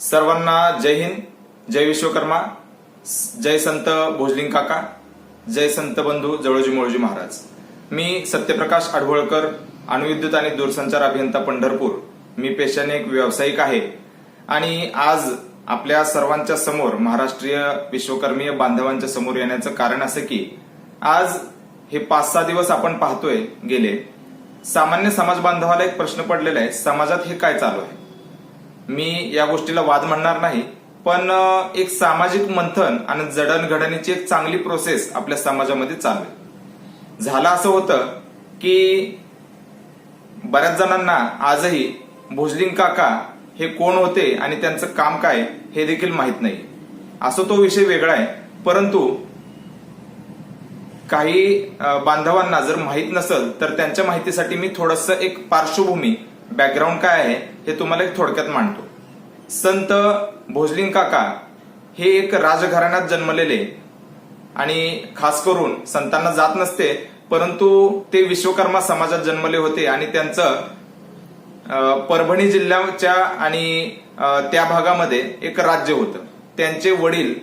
सर्वांना जय हिंद जय विश्वकर्मा जय संत भोजलिंग काका जय संत बंधू जवळजी मोळजी महाराज. मी सत्यप्रकाश आढवळकर अणुविद्युत आणि दूरसंचार अभियंता पंढरपूर. मी पेशाने एक व्यावसायिक आहे. आणि आज आपल्या सर्वांच्या समोर महाराष्ट्रीय विश्वकर्मीय बांधवांच्या समोर येण्याचं कारण असं की आज हे पाच सहा दिवस आपण पाहतोय गेले. सामान्य समाज बांधवाला एक प्रश्न पडलेला आहे समाजात हे काय चालू आहे? मी या गोष्टीला वाद म्हणणार नाही पण एक सामाजिक मंथन आणि जडणघडणीची एक चांगली प्रोसेस आपल्या समाजामध्ये चालू आहे. झालं असं होतं की बऱ्याच जणांना आजही भोजलिंग काका हे कोण होते आणि त्यांचं काम काय हे देखील माहीत नाही. असं तो विषय वेगळा आहे परंतु काही बांधवांना जर माहीत नसेल तर त्यांच्या माहितीसाठी मी थोडस एक पार्श्वभूमी बॅकग्राऊंड काय आहे हे तुम्हाला एक थोडक्यात मांडतो. संत भोजलिंग काका हे एक राजघराण्यात जन्मलेले. आणि खास करून संतांना जात नसते परंतु ते विश्वकर्मा समाजात जन्मले होते आणि त्यांचं परभणी जिल्ह्याच्या आणि त्या भागामध्ये एक राज्य होतं. त्यांचे वडील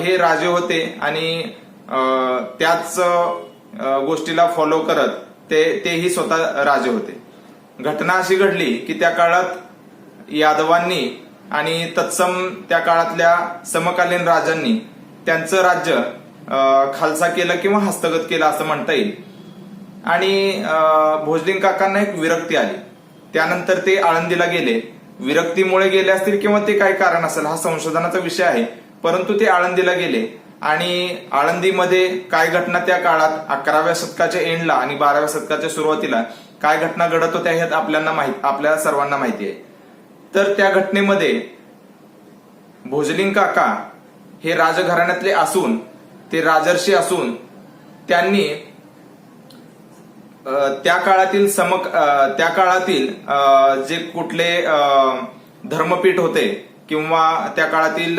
हे राजे होते आणि त्याच गोष्टीला फॉलो करत ते तेही स्वतः राजे होते. घटना अशी घडली की त्या काळात यादवांनी आणि तत्सम त्या काळातल्या समकालीन राजांनी त्यांचं राज्य खालसा केलं किंवा हस्तगत केलं असं म्हणता येईल. आणि भोजलिंग काकांना एक विरक्ती आली. त्यानंतर ते आळंदीला गेले. विरक्तीमुळे गेले असतील किंवा ते काही कारण असेल हा संशोधनाचा विषय आहे. परंतु ते आळंदीला गेले. आणि आळंदीमध्ये काय घटना त्या काळात अकराव्या शतकाच्या एंडला आणि बाराव्या शतकाच्या सुरुवातीला काय घटना घडत होत्या हे आपल्याला माहीत आपल्या सर्वांना माहिती आहे. तर त्या घटनेमध्ये भोजलिंग काका हे राजघराण्यातले असून ते राजर्षी असून त्यांनी त्या काळातील समक त्या काळातील जे कुठले धर्मपीठ होते किंवा त्या काळातील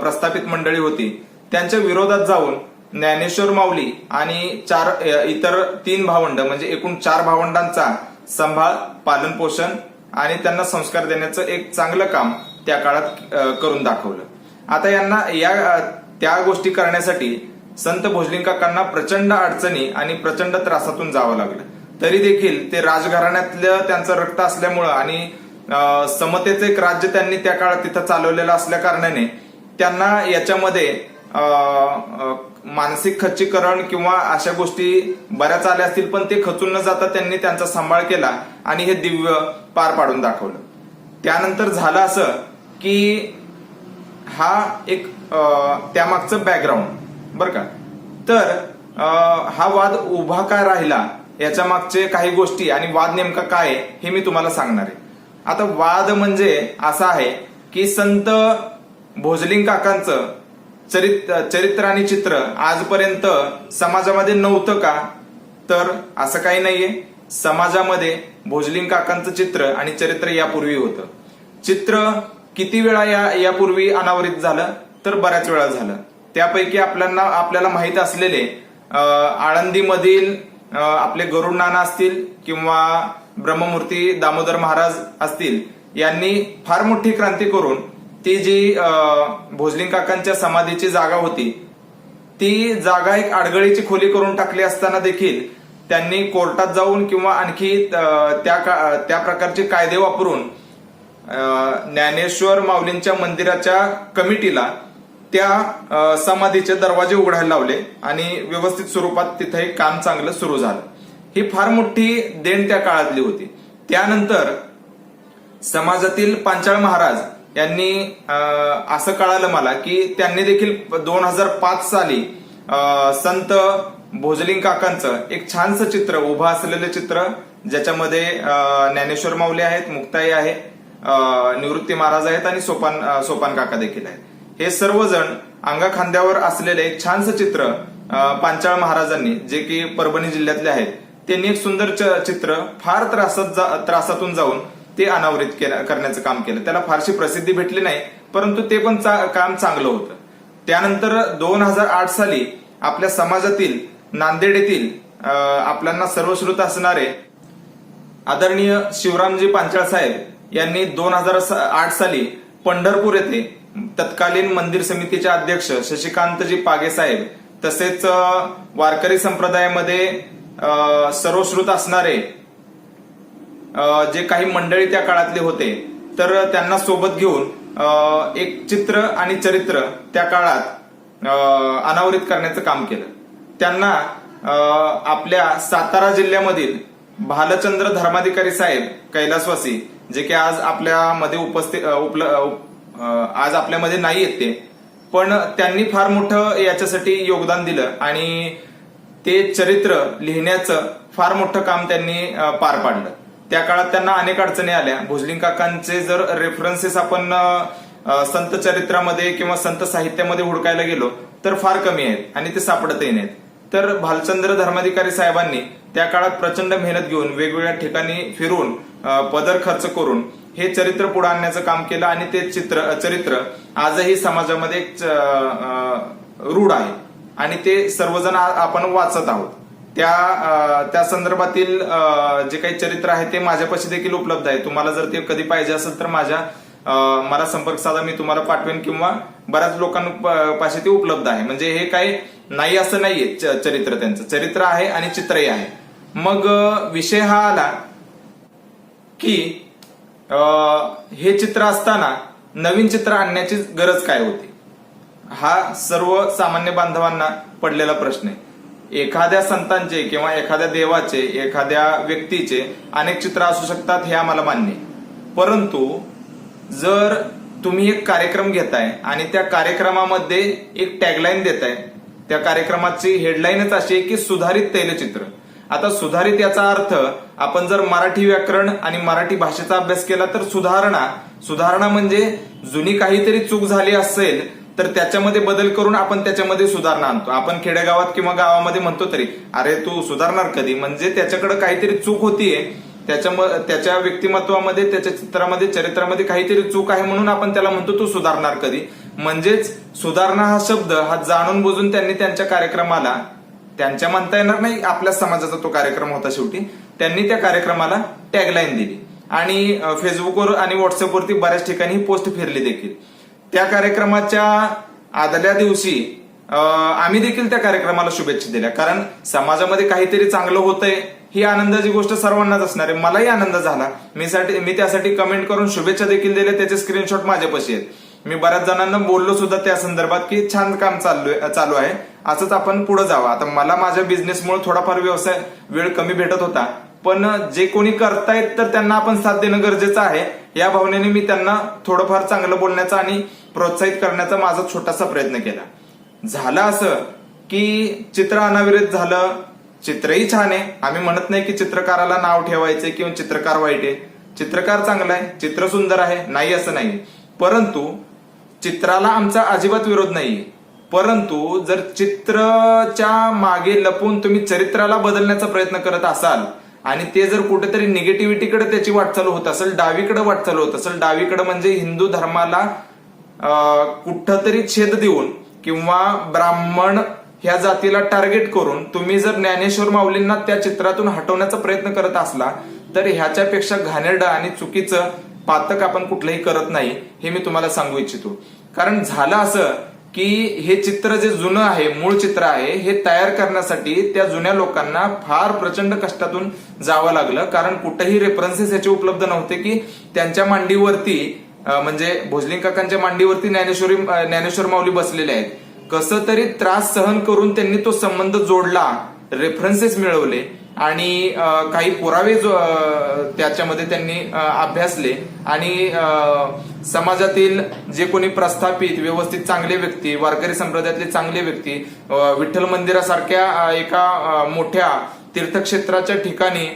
प्रस्थापित मंडळी होती त्यांच्या विरोधात जाऊन ज्ञानेश्वर माऊली आणि चार इतर तीन भावंड म्हणजे एकूण चार भावंडांचा संभाळ पालन पोषण आणि त्यांना संस्कार देण्याचं एक चांगलं काम त्या काळात करून दाखवलं. आता यांना या त्या गोष्टी करण्यासाठी संत भोजलिंकाकांना प्रचंड अडचणी आणि प्रचंड त्रासातून जावं लागलं. तरी देखील ते राजघराण्यातलं त्यांचं रक्त असल्यामुळं आणि समतेचं एक राज्य त्यांनी त्या काळात तिथं चालवलेलं असल्या कारणाने त्यांना याच्यामध्ये मानसिक खच्चीकरण किंवा अशा गोष्टी बऱ्याच आल्या असतील पण ते खचून न जाता त्यांनी त्यांचा सांभाळ केला आणि हे दिव्य पार पाडून दाखवलं. त्यानंतर झालं असं की हा एक त्यामागचं बॅकग्राऊंड बरं का? तर आ, हा वाद उभा काय राहिला याच्या मागचे काही गोष्टी आणि वाद नेमका काय आहे हे मी तुम्हाला सांगणार आहे. आता वाद म्हणजे असा आहे की संत भोजलिंग काकांचं चरित्र चरित्र आणि चित्र आजपर्यंत समाजामध्ये नव्हतं का? तर असं काही नाहीये. समाजामध्ये भोजलिंग काकांचं चित्र आणि चरित्र यापूर्वी होतं. चित्र किती वेळा या यापूर्वी अनावरित झालं? तर बऱ्याच वेळा झालं. त्यापैकी आपल्याला आपल्याला माहीत असलेले आळंदीमधील आपले गरुड नाना असतील किंवा ब्रह्ममूर्ती दामोदर महाराज असतील यांनी फार मोठी क्रांती करून ती जी भोजलिंग काकांच्या समाधीची जागा होती ती जागा एक आडगळीची खोली करून टाकली असताना देखील त्यांनी कोर्टात जाऊन किंवा आणखी त्या का- त्या प्रकारचे कायदे वापरून ज्ञानेश्वर माऊलींच्या मंदिराच्या कमिटीला त्या समाधीचे दरवाजे उघडायला लावले आणि व्यवस्थित स्वरूपात तिथे एक काम चांगलं सुरू झालं. ही फार मोठी देण त्या काळातली होती. त्यानंतर समाजातील पांचाळ महाराज यांनी असं कळालं मला की त्यांनी देखील दोन हजार पाच साली संत भोजलिंग काकांचं एक छानसं चित्र उभं असलेलं चित्र ज्याच्यामध्ये ज्ञानेश्वर माऊली आहेत मुक्ताई आहे निवृत्ती महाराज आहेत आणि सोपान सोपान काका देखील आहेत. हे सर्वजण अंगा खांद्यावर असलेले एक छानसं चित्र पांचाळ महाराजांनी जे की परभणी जिल्ह्यातले आहेत त्यांनी एक सुंदर च- चित्र फार त्रासात जा- त्रासातून जाऊन ते अनावरित केलं करण्याचं काम केलं. त्याला फारशी प्रसिद्धी भेटली नाही परंतु ते पण चा- काम चांगलं होतं. त्यानंतर दोन हजार आठ साली आपल्या समाजातील नांदेड येथील आपल्यांना आपल्याला सर्वश्रुत असणारे आदरणीय शिवरामजी पांचाळ साहेब यांनी दोन हजार आठ साली पंढरपूर येथे तत्कालीन मंदिर समितीचे अध्यक्ष शशिकांतजी पागे साहेब तसेच वारकरी संप्रदायामध्ये सर्वश्रुत असणारे जे काही मंडळी त्या काळातले होते तर त्यांना सोबत घेऊन एक चित्र आणि चरित्र त्या काळात अनावरित करण्याचं काम केलं. त्यांना आपल्या सातारा जिल्ह्यामधील भालचंद्र धर्माधिकारी साहेब कैलासवासी जे की आज आपल्यामध्ये उपस्थित उपल आज आपल्यामध्ये नाही येत ते पण त्यांनी फार मोठं याच्यासाठी योगदान दिलं आणि ते चरित्र लिहिण्याचं फार मोठं काम त्यांनी पार पाडलं. त्या काळात त्यांना अनेक अडचणी आल्या. भोजलिंग काकांचे जर रेफरन्सेस आपण संत चरित्रामध्ये किंवा संत साहित्यामध्ये हुडकायला गेलो तर फार कमी आहेत आणि ते सापडतही नाहीत. तर भालचंद्र धर्माधिकारी साहेबांनी त्या काळात प्रचंड मेहनत घेऊन वेगवेगळ्या ठिकाणी फिरून पदर खर्च करून हे चरित्र पुढे आणण्याचं काम केलं आणि ते चित्र चरित्र आजही समाजामध्ये एक च- रूढ आहे. आणि ते सर्वजण आपण वाचत आहोत. त्या त्या संदर्भातील जे काही चरित्र आहे ते माझ्यापाशी देखील उपलब्ध आहे. तुम्हाला जर ते कधी पाहिजे असेल तर माझ्या मला संपर्क साधा मी तुम्हाला पाठवेन किंवा बऱ्याच लोकांपाशी ते उपलब्ध आहे. म्हणजे हे काही नाही असं नाहीये च- चरित्र त्यांचं. चरित्र आहे आणि चित्रही आहे. मग विषय हा आला की हे चित्र असताना नवीन चित्र आणण्याची गरज काय होती? हा सर्व सामान्य बांधवांना पडलेला प्रश्न आहे. एखाद्या संतांचे किंवा एखाद्या देवाचे एखाद्या व्यक्तीचे अनेक चित्र असू शकतात हे आम्हाला मान्य परंतु जर तुम्ही एक कार्यक्रम घेताय आणि त्या कार्यक्रमामध्ये एक टॅगलाईन देताय त्या कार्यक्रमाची हेडलाईनच अशी आहे की सुधारित तैलचित्र. आता सुधारित याचा अर्थ आपण जर मराठी व्याकरण आणि मराठी भाषेचा अभ्यास केला तर सुधारणा सुधारणा म्हणजे जुनी काहीतरी चूक झाली असेल तर त्याच्यामध्ये बदल करून आपण त्याच्यामध्ये सुधारणा आणतो. आपण खेडेगावात किंवा गावामध्ये म्हणतो तरी अरे तू सुधारणार कधी? म्हणजे त्याच्याकडे काहीतरी चूक होतीये. त्याच्या त्याच्या व्यक्तिमत्वामध्ये त्याच्या चित्रामध्ये चरित्रामध्ये काहीतरी चूक आहे म्हणून आपण त्याला म्हणतो तू सुधारणार कधी? म्हणजेच सुधारणा हा शब्द हा जाणून बुजून त्यांनी त्यांच्या कार्यक्रमाला त्यांच्या म्हणता येणार नाही आपल्या समाजाचा तो कार्यक्रम होता शेवटी त्यांनी त्या कार्यक्रमाला टॅगलाईन दिली. आणि फेसबुकवर आणि व्हॉट्सअपवरती बऱ्याच ठिकाणी ही पोस्ट फिरली देखील. त्या कार्यक्रमाच्या आदल्या दिवशी आम्ही देखील त्या कार्यक्रमाला शुभेच्छा दिल्या. कारण समाजामध्ये काहीतरी चांगलं होतंय ही आनंदाची गोष्ट सर्वांनाच असणार आहे. मलाही आनंद झाला. मी साठी मी त्यासाठी कमेंट करून शुभेच्छा देखील दिल्या. त्याचे स्क्रीनशॉट माझ्यापाशी आहेत. मी बऱ्याच जणांना बोललो सुद्धा त्या संदर्भात की छान काम चालू चालू आहे. असंच आपण पुढे जावं. आता मला माझ्या बिझनेसमुळे थोडाफार व्यवसाय वेळ कमी भेटत होता. पण जे कोणी करतायत तर त्यांना आपण साथ देणं गरजेचं आहे. या भावनेने मी त्यांना थोडंफार चांगलं बोलण्याचा आणि प्रोत्साहित करण्याचा माझा छोटासा प्रयत्न केला. झालं असं की चित्र अनाविरत झालं चित्रही छान आहे. आम्ही म्हणत नाही की चित्रकाराला नाव ठेवायचे किंवा चित्रकार वाईट आहे. चित्रकार चांगला आहे चित्र सुंदर आहे नाही असं नाही. परंतु चित्राला आमचा अजिबात विरोध नाही परंतु जर चित्रच्या मागे लपून तुम्ही चरित्राला बदलण्याचा प्रयत्न करत असाल आणि ते जर कुठेतरी निगेटिव्हिटीकडे त्याची वाटचाल होत असेल डावीकडे वाटचाल होत असेल डावीकडे म्हणजे हिंदू धर्माला कुठंतरी छेद देऊन किंवा ब्राह्मण ह्या जातीला टार्गेट करून तुम्ही जर ज्ञानेश्वर माऊलींना त्या चित्रातून हटवण्याचा प्रयत्न करत असला तर ह्याच्यापेक्षा घाणेरडं आणि चुकीचं पातक आपण कुठलंही करत नाही हे मी तुम्हाला सांगू इच्छितो. कारण झालं असं की हे चित्र जे जुनं आहे मूळ चित्र आहे हे तयार करण्यासाठी त्या जुन्या लोकांना फार प्रचंड कष्टातून जावं लागलं. कारण कुठेही रेफरन्सेस याचे उपलब्ध नव्हते की त्यांच्या मांडीवरती म्हणजे भोजलिंग काकांच्या मांडीवरती ज्ञानेश्वरी ज्ञानेश्वर माऊली बसलेले आहेत. कसं तरी त्रास सहन करून त्यांनी तो संबंध जोडला रेफरन्सेस मिळवले. आणि काही पुरावे जो- त्याच्यामध्ये त्यांनी अभ्यासले. आणि समाजातील जे कोणी प्रस्थापित व्यवस्थित चांगले व्यक्ती वारकरी संप्रदायातले चांगले व्यक्ती विठ्ठल मंदिरासारख्या एका मोठ्या तीर्थक्षेत्राच्या ठिकाणी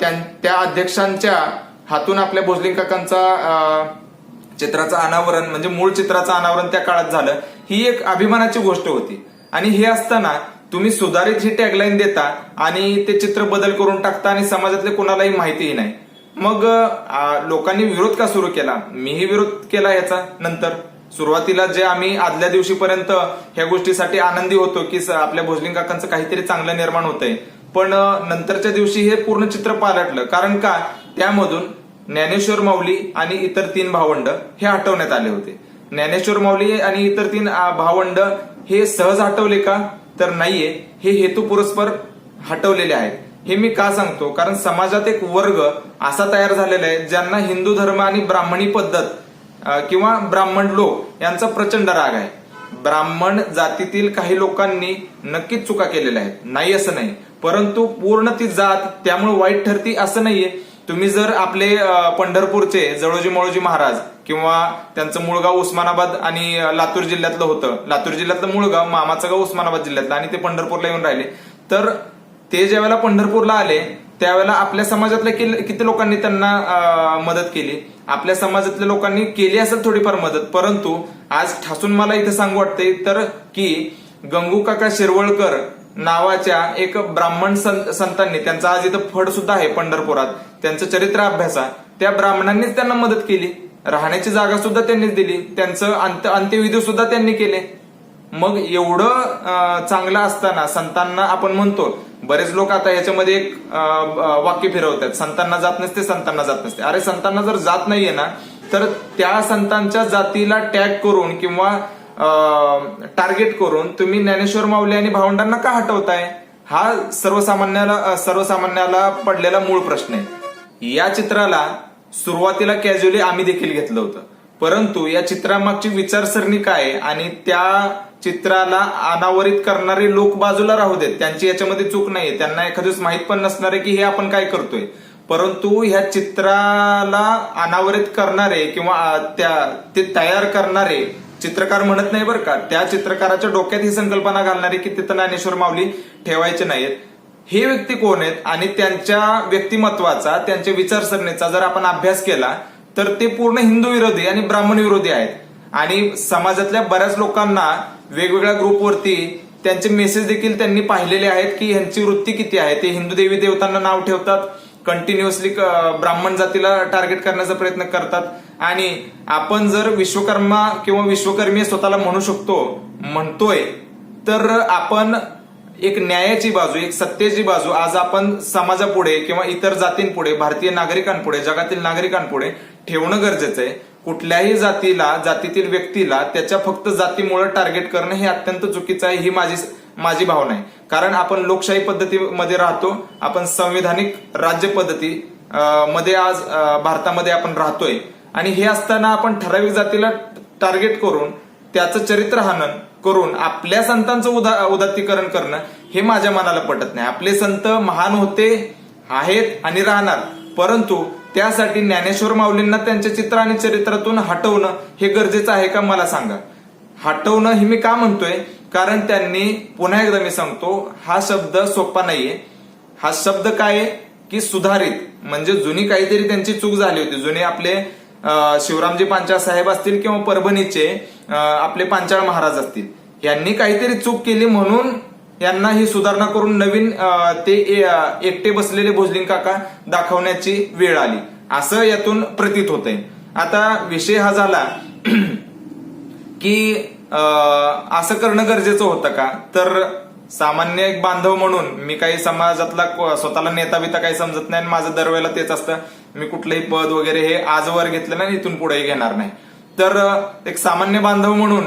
त्यां- त्या अध्यक्षांच्या हातून आपल्या भोजलिंग काकांचा चित्राचं अनावरण म्हणजे मूळ चित्राचं अनावरण त्या काळात झालं ही एक अभिमानाची गोष्ट होती. आणि हे असताना तुम्ही सुधारित ही टॅगलाईन देता आणि ते चित्र बदल करून टाकता आणि समाजातले कोणालाही माहितीही नाही. मग लोकांनी विरोध का सुरू केला? मीही विरोध केला याचा नंतर? सुरुवातीला जे आम्ही आदल्या दिवशीपर्यंत ह्या गोष्टीसाठी आनंदी होतो की आपल्या भोजलिंग काकांचं काहीतरी चांगलं निर्माण होतंय. पण नंतरच्या दिवशी हे पूर्ण चित्र पालटलं. कारण का? त्यामधून ज्ञानेश्वर माऊली आणि इतर तीन भावंड हे हटवण्यात आले होते. ज्ञानेश्वर माऊली आणि इतर तीन भावंड हे सहज हटवले का? तर नाहीये. हे हेतू पुरस्पर हटवलेले आहेत. हे मी का सांगतो? कारण समाजात एक वर्ग असा तयार झालेला आहे ज्यांना हिंदू धर्म आणि ब्राह्मणी पद्धत किंवा ब्राह्मण लोक यांचा प्रचंड राग आहे. ब्राह्मण जातीतील काही लोकांनी नक्कीच चुका केलेल्या आहेत. नाही असं नाही. परंतु पूर्ण ती जात त्यामुळे वाईट ठरती असं नाहीये. तुम्ही जर आपले पंढरपूरचे जळोजी मळोजी महाराज किंवा त्यांचं मूळ गाव उस्मानाबाद आणि लातूर जिल्ह्यातलं होतं. लातूर जिल्ह्यातलं मूळ गाव मामाचं गाव उस्मानाबाद जिल्ह्यातलं आणि ते पंढरपूरला येऊन राहिले. तर ते ज्यावेळेला पंढरपूरला आले त्यावेळेला आपल्या समाजातल्या किल- किती लोकांनी त्यांना मदत केली? आपल्या समाजातल्या लोकांनी केली असेल थोडीफार मदत परंतु आज ठासून मला इथे सांगू वाटते तर की गंगू काका शिरवळकर नावाच्या एक ब्राह्मण सं- संतांनी त्यांचा आज इथं फड सुद्धा आहे पंढरपुरात. त्यांचं चरित्र अभ्यासा त्या ब्राह्मणांनीच त्यांना मदत केली. राहण्याची जागा सुद्धा त्यांनीच दिली. त्यांचं अंत्य अंत्यविधी सुद्धा त्यांनी केले. मग एवढं चांगलं असताना संतांना आपण म्हणतो बरेच लोक आता याच्यामध्ये एक वाक्य फिरवतात. संतांना जात नसते संतांना जात नसते. अरे संतांना जर जात नाहीये ना तर त्या संतांच्या जातीला टॅग करून किंवा टार्गेट करून तुम्ही ज्ञानेश्वर माऊली आणि भावंडांना का हटवताय? हा सर्वसामान्याला सर्वसामान्याला पडलेला मूळ प्रश्न आहे. या चित्राला सुरुवातीला कॅज्युअली आम्ही देखील घेतलं होतं. परंतु या चित्रामागची विचारसरणी काय आहे आणि त्या चित्राला अनावरित करणारे लोक बाजूला राहू देत त्यांची याच्यामध्ये चूक नाहीये. त्यांना एखाद्या माहीत पण नसणार आहे की हे आपण काय करतोय. परंतु ह्या चित्राला अनावरित करणारे किंवा त्या ते तयार करणारे चित्रकार म्हणत नाही बरं का. त्या चित्रकाराच्या डोक्यात ही संकल्पना घालणारे की तिथं ज्ञानेश्वर माऊली ठेवायचे नाहीत. हे व्यक्ती कोण आहेत आणि त्यांच्या व्यक्तिमत्वाचा त्यांच्या विचारसरणीचा जर आपण अभ्यास केला तर ते पूर्ण हिंदू विरोधी आणि ब्राह्मण विरोधी आहेत. आणि समाजातल्या बऱ्याच लोकांना वेगवेगळ्या ग्रुपवरती त्यांचे मेसेज देखील त्यांनी पाहिलेले आहेत की ह्यांची वृत्ती किती आहे. ते हिंदू देवी देवतांना नाव ठेवतात कंटिन्युअसली ब्राह्मण जातीला टार्गेट करण्याचा प्रयत्न करतात. आणि आपण जर विश्वकर्मा किंवा विश्वकर्मी स्वतःला म्हणू शकतो म्हणतोय तर आपण एक न्यायाची बाजू एक सत्तेची बाजू आज आपण समाजापुढे किंवा इतर जातींपुढे भारतीय नागरिकांपुढे जगातील नागरिकांपुढे ठेवणं गरजेचं आहे. कुठल्याही जातीला जातीतील व्यक्तीला त्याच्या फक्त जातीमुळे टार्गेट करणं हे अत्यंत चुकीचं आहे ही माझी माझी भावना आहे. कारण आपण लोकशाही पद्धतीमध्ये राहतो आपण संविधानिक राज्य पद्धती मध्ये आज भारतामध्ये आपण राहतोय. आणि हे असताना आपण ठराविक जातीला टार्गेट करून त्याचं चरित्र हनन करून आपल्या संतांचं उदा उदात्तीकरण करणं हे माझ्या मनाला पटत नाही. आपले संत महान होते आहेत आणि राहणार. परंतु त्यासाठी ज्ञानेश्वर माऊलींना त्यांच्या चित्र आणि चरित्रातून हटवणं हे गरजेचं आहे का मला सांगा. हटवणं हे मी का म्हणतोय? कारण त्यांनी पुन्हा एकदा मी सांगतो हा शब्द सोपा नाहीये. हा शब्द काय आहे? की सुधारित. म्हणजे जुनी काहीतरी त्यांची चूक झाली होती. जुने आपले शिवरामजी पांचाळ साहेब असतील किंवा परभणीचे आपले पांचाळ महाराज असतील. यांनी काहीतरी चूक केली म्हणून यांना ही सुधारणा करून नवीन ते एकटे बसलेले भोजलिंग काका दाखवण्याची वेळ आली. असं यातून प्रतीत होतंय. आता विषय हा झाला की असं करणं गरजेचं होतं का? तर सामान्य एक बांधव म्हणून मी काही समाजातला स्वतःला नेता बिता काही समजत नाही आणि माझं दरवेळेला तेच असतं. मी कुठलंही पद वगैरे हे आजवर घेतलं नाही इथून पुढेही घेणार नाही. तर एक सामान्य बांधव म्हणून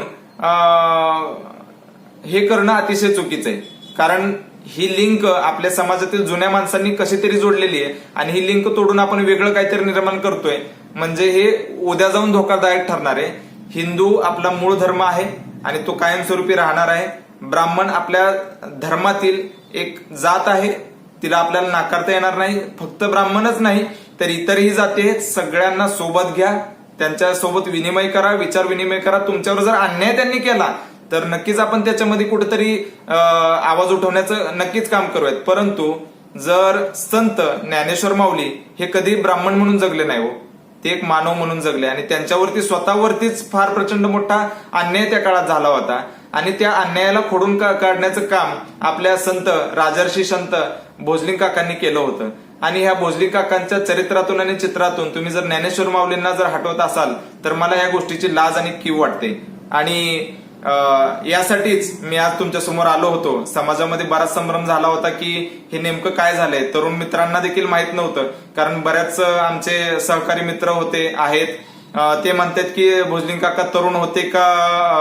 हे करणं अतिशय चुकीचं आहे. कारण ही लिंक आपल्या समाजातील जुन्या माणसांनी कशी तरी जोडलेली आहे आणि ही लिंक तोडून आपण वेगळं काहीतरी निर्माण करतोय. म्हणजे हे उद्या जाऊन धोकादायक ठरणार आहे. हिंदू आपला मूळ धर्म आहे आणि तो कायमस्वरूपी राहणार आहे. ब्राह्मण आपल्या धर्मातील एक जात आहे तिला आपल्याला नाकारता येणार नाही फक्त ब्राह्मणच नाही तर इतरही जाती सगळ्यांना सोबत घ्या त्यांच्यासोबत विनिमय करा विचार विनिमय करा तुमच्यावर जर अन्याय त्यांनी केला तर नक्कीच आपण त्याच्यामध्ये कुठेतरी आवाज उठवण्याचं नक्कीच काम करूयात. परंतु जर संत ज्ञानेश्वर माऊली हे कधी ब्राह्मण म्हणून जगले नाही हो ते एक मानव म्हणून जगले आणि त्यांच्यावरती स्वतःवरतीच फार प्रचंड मोठा अन्याय त्या काळात झाला होता. आणि त्या अन्यायाला खोडून का- काढण्याचं काम आपल्या संत राजर्षी संत भोजलिंग काकांनी केलं होतं. आणि ह्या भोजली काकांच्या चरित्रातून आणि चित्रातून तुम्ही जर ज्ञानेश्वर माऊलींना जर हटवत असाल तर मला या गोष्टीची लाज आणि कीव वाटते. आणि अं, यासाठीच मी आज तुमच्यासमोर आलो होतो. समाजामध्ये बराच संभ्रम झाला होता की हे नेमकं काय झालंय? तरुण मित्रांना देखील माहीत नव्हतं. कारण बऱ्याच आमचे सहकारी मित्र होते आहेत. ते म्हणतात की भोजलिंग काका तरुण होते का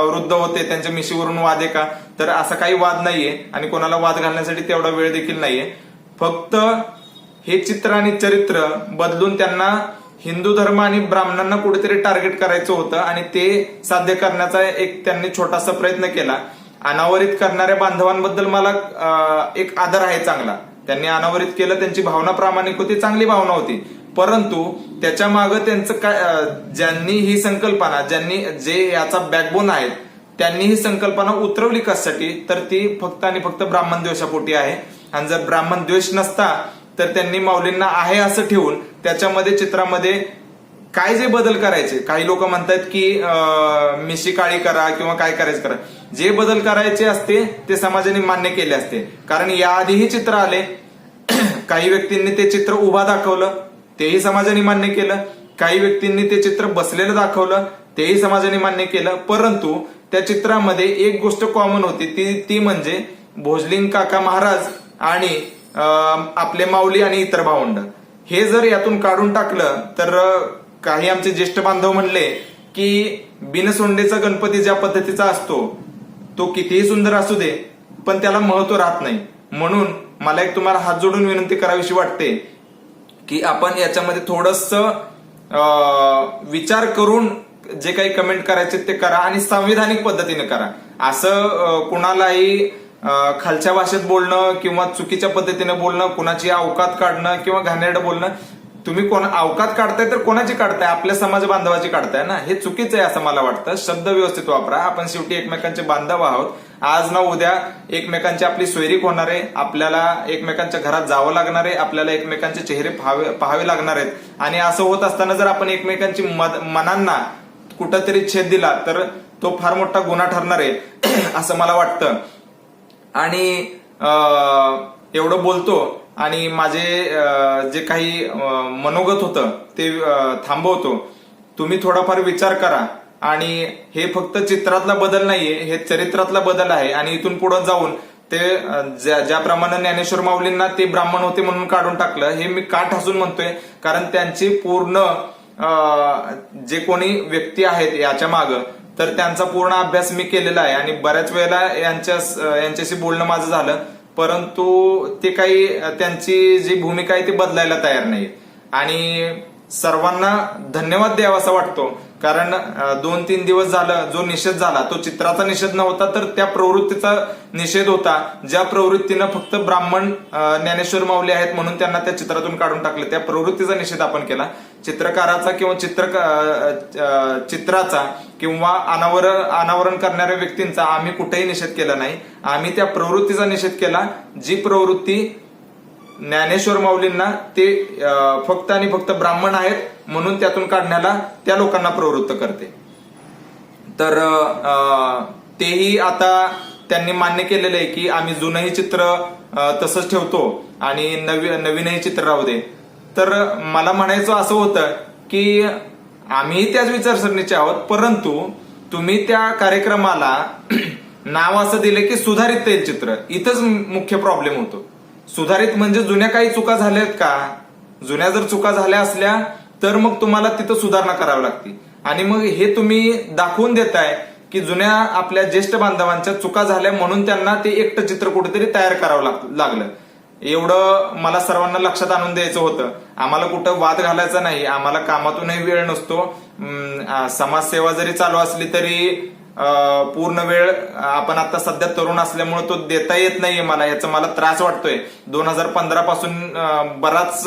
वृद्ध होते त्यांच्या मिशीवरून वाद आहे का? तर असा काही वाद नाहीये आणि कोणाला वाद घालण्यासाठी तेवढा वेळ देखील नाहीये. फक्त हे चित्र आणि चरित्र बदलून त्यांना हिंदू धर्म आणि ब्राह्मणांना कुठेतरी टार्गेट करायचं होतं आणि ते साध्य करण्याचा एक त्यांनी छोटासा प्रयत्न केला. अनावरित करणाऱ्या बांधवांबद्दल मला एक आदर आहे चांगला. त्यांनी अनावरित केलं त्यांची भावना प्रामाणिक होती चांगली भावना होती. परंतु त्याच्या मागं त्यांचं काय ज्यांनी ही संकल्पना ज्यांनी जे याचा बॅकबोन आहे त्यांनी ही संकल्पना उतरवली कशासाठी तर ती फक्त आणि फक्त ब्राह्मण द्वेषापोटी आहे. आणि जर ब्राह्मण द्वेष नसता तर त्यांनी माऊलींना आहे असं ठेवून त्याच्यामध्ये चित्रामध्ये काय जे बदल करायचे काही लोक म्हणतात की मिशी काळी करा किंवा काय करायचं करा. जे बदल करायचे असते ते समाजाने मान्य केले असते. कारण याआधीही चित्र आले. काही व्यक्तींनी ते चित्र उभा दाखवलं. तेही समाजाने मान्य केलं. काही व्यक्तींनी ते चित्र बसलेलं दाखवलं तेही समाजाने मान्य केलं. परंतु त्या चित्रामध्ये एक गोष्ट कॉमन होती. ती ती म्हणजे भोजलिंग काका महाराज आणि आपले माऊली आणि इतर भावंड. हे जर यातून काढून टाकलं तर काही आमचे ज्येष्ठ बांधव म्हणले की बिनसोंडेचा गणपती ज्या पद्धतीचा असतो तो कितीही सुंदर असू दे पण त्याला महत्त्व राहत नाही. म्हणून मला एक तुम्हाला हात जोडून विनंती करावीशी वाटते की आपण याच्यामध्ये थोडस विचार करून जे काही कमेंट करायचे ते करा आणि संविधानिक पद्धतीने करा. असं कुणालाही खालच्या भाषेत बोलणं किंवा चुकीच्या पद्धतीने बोलणं कुणाची अवकात काढणं किंवा घाणेरडं बोलणं तुम्ही कोण अवकात काढताय तर कोणाची काढताय? आपल्या समाज बांधवाची काढताय ना? हे चुकीचं आहे असं मला वाटतं. शब्द व्यवस्थित वापरा. आपण शेवटी एकमेकांचे बांधव आहोत. आज ना उद्या एकमेकांची आपली सोयरीक होणार आहे. आपल्याला एकमेकांच्या घरात जावं लागणार आहे. आपल्याला एकमेकांचे चेहरे पाहावे पाहावे लागणार आहेत. आणि असं होत असताना जर आपण एकमेकांची मद- मनांना कुठंतरी छेद दिला तर तो फार मोठा गुन्हा ठरणार आहे. असं मला वाटतं. आणि एवढं बोलतो आणि माझे जे काही मनोगत होतं ते थांबवतो. तुम्ही थोडाफार विचार करा. आणि हे फक्त चित्रातला बदल नाहीये हे चरित्रातला बदल आहे. आणि इथून पुढे जाऊन ते ज्या- ज्याप्रमाणे ज्ञानेश्वर माऊलींना ते ब्राह्मण होते म्हणून काढून टाकलं हे मी का ठासून म्हणतोय? कारण त्यांची पूर्ण जे कोणी व्यक्ती आहेत याच्या माग तर त्यांचा पूर्ण अभ्यास मी केलेला आहे. आणि बऱ्याच वेळेला यांच्या यांच्याशी बोलणं माझं झालं परंतु ते काही त्यांची जी भूमिका आहे ती बदलायला तयार नाही आणि सर्वांना धन्यवाद द्यावा असा वाटतो. कारण दोन तीन दिवस झालं जो निषेध झाला तो चित्राचा निषेध नव्हता तर त्या प्रवृत्तीचा निषेध होता ज्या प्रवृत्तीनं फक्त ब्राह्मण ज्ञानेश्वर माऊली आहेत म्हणून त्यांना त्या चित्रातून काढून टाकलं त्या प्रवृत्तीचा निषेध आपण केला. चित्रकाराचा किंवा चित्र चित्राचा किंवा अनावर अनावरण करणाऱ्या व्यक्तींचा आम्ही कुठेही निषेध केला नाही. आम्ही त्या प्रवृत्तीचा निषेध केला जी प्रवृत्ती ज्ञानेश्वर माऊलींना ते फक्त आणि फक्त ब्राह्मण आहेत म्हणून त्यातून काढण्याला त्या लोकांना प्रवृत्त करते. तर तेही आता त्यांनी मान्य केलेलं आहे की आम्ही जुनही चित्र तसंच ठेवतो आणि नवी नवीनही चित्र राहू दे. तर मला म्हणायचं असं होतं की आम्ही त्याच विचारसरणीचे आहोत परंतु तुम्ही त्या कार्यक्रमाला नाव असं दिलं की सुधारित तेलचित्र इथंच मुख्य प्रॉब्लेम होतो. सुधारित म्हणजे जुन्या काही चुका झाल्यात का? जुन्या जर चुका झाल्या असल्या तर मग तुम्हाला तिथं सुधारणा करावी लागते. आणि मग हे तुम्ही दाखवून देताय की जुन्या आपल्या ज्येष्ठ बांधवांच्या चुका झाल्या म्हणून त्यांना ते एकटं चित्र कुठेतरी तयार करावं लाग- लागलं. एवढं मला सर्वांना लक्षात आणून द्यायचं होतं. आम्हाला कुठं वाद घालायचा नाही. आम्हाला कामातूनही वेळ नसतो. समाजसेवा जरी चालू असली तरी पूर्ण वेळ आपण आता सध्या तरुण असल्यामुळे तो देता येत नाहीये मला. याचा मला त्रास वाटतोय. दोन हजार पंधरा पासून बराच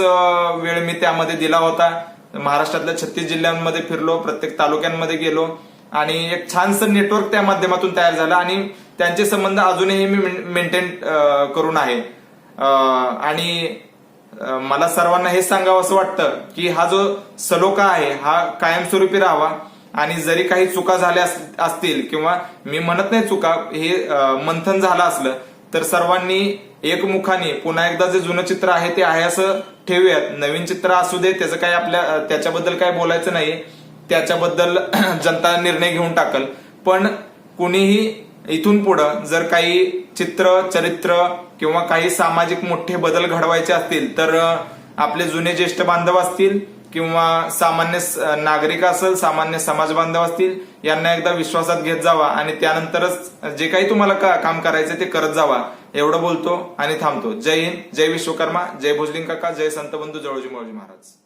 वेळ मी त्यामध्ये दिला होता. महाराष्ट्रातल्या छत्तीस जिल्ह्यांमध्ये फिरलो प्रत्येक तालुक्यांमध्ये गेलो. आणि एक छानसं नेटवर्क त्या माध्यमातून तयार झालं आणि त्यांचे संबंध अजूनही मी मेंटेन करून आहे. आणि मला सर्वांना हे सांगावं असं वाटतं की हा जो सलोखा आहे हा कायमस्वरूपी राहावा. आणि जरी काही चुका झाल्या अस- असतील किंवा मी म्हणत नाही चुका हे मंथन झालं असलं तर सर्वांनी एकमुखाने पुन्हा एकदा जे जुनं चित्र आहे ते आहे असं ठेवूयात. नवीन चित्र असू दे त्याचं काही आपल्या त्याच्याबद्दल काय बोलायचं नाही त्याच्याबद्दल जनता निर्णय घेऊन टाकल. पण कुणीही इथून पुढं जर काही चित्र चरित्र किंवा काही सामाजिक मोठे बदल घडवायचे असतील तर आपले जुने ज्येष्ठ बांधव असतील किंवा सामान्य नागरिक असेल सामान्य समाज बांधव असतील यांना एकदा विश्वासात घेत जावा आणि त्यानंतरच जे काही तुम्हाला का- काम करायचं ते करत जावा. एवढं बोलतो आणि थांबतो. जय हिंद जय विश्वकर्मा जय भुजलिंग काका जय संत बंधू जवळजी महाराज.